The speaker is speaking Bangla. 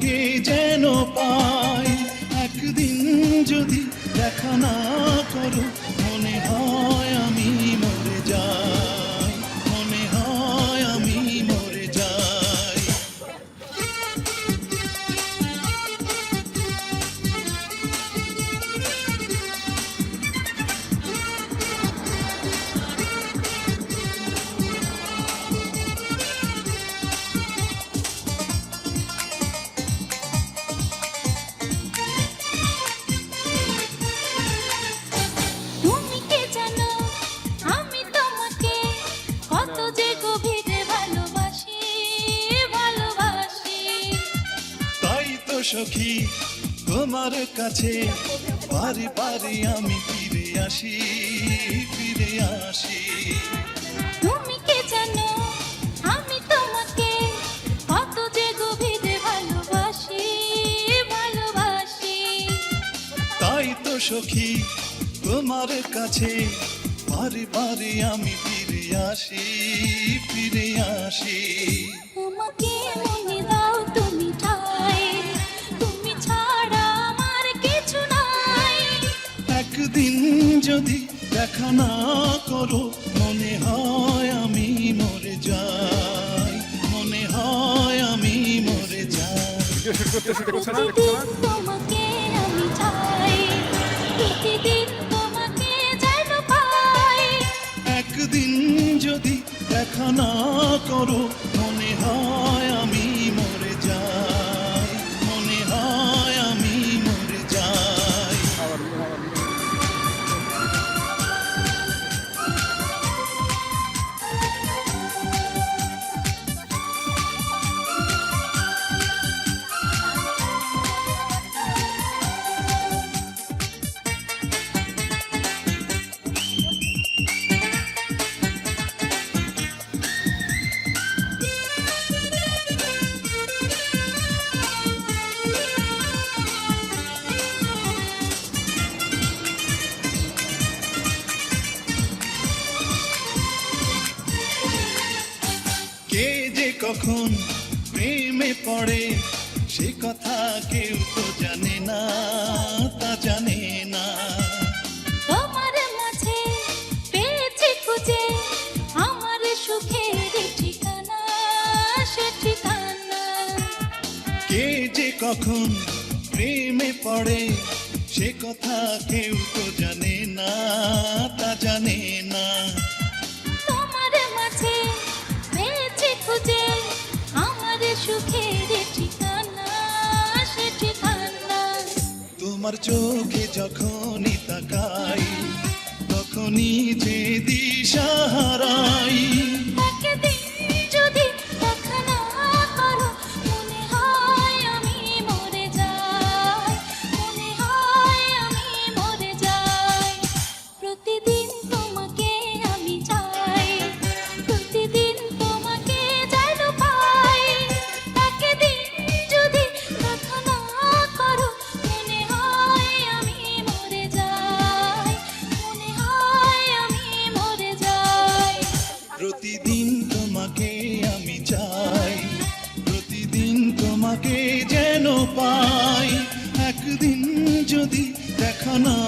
তোমাকে যেন পাই একদিন যদি দেখা না করো সখী তোমার কাছে বারে বারে আমি ফিরে আসি ফিরে আসি। তুমি কে জানো? আমি তোমাকে কত যে গভীরে ভালোবাসি ভালোবাসি। তাই তো সখী তোমার কাছে বারে বারে আমি ফিরে আসি ফিরে আসি। তোমাকে যদি দেখা না করো মনে হয় আমি মরে যাই। মনে হয় আমি মরে যাই। তোমাকে আমি চাই। প্রতিদিন তোমাকে যেন পাই। একদিন যদি দেখা না করো মনে হয় কে যে কখন প্রেমে পড়ে সে কথা কেউ তো জানে না তা জানে না। তোমার মাঝে পেয়েছি খুঁজে আমার সুখের ঠিকানা সে ঠিকানা। কে যে কখন প্রেমে পড়ে সে কথা কেউ তো জানে না তা জানে না। তোমার চোখে যখনই তাকাই তখনই যে দিশাহারাই তোমাকে আমি চাই। প্রতিদিন তোমাকে যেন পাই। একদিন যদি দেখা না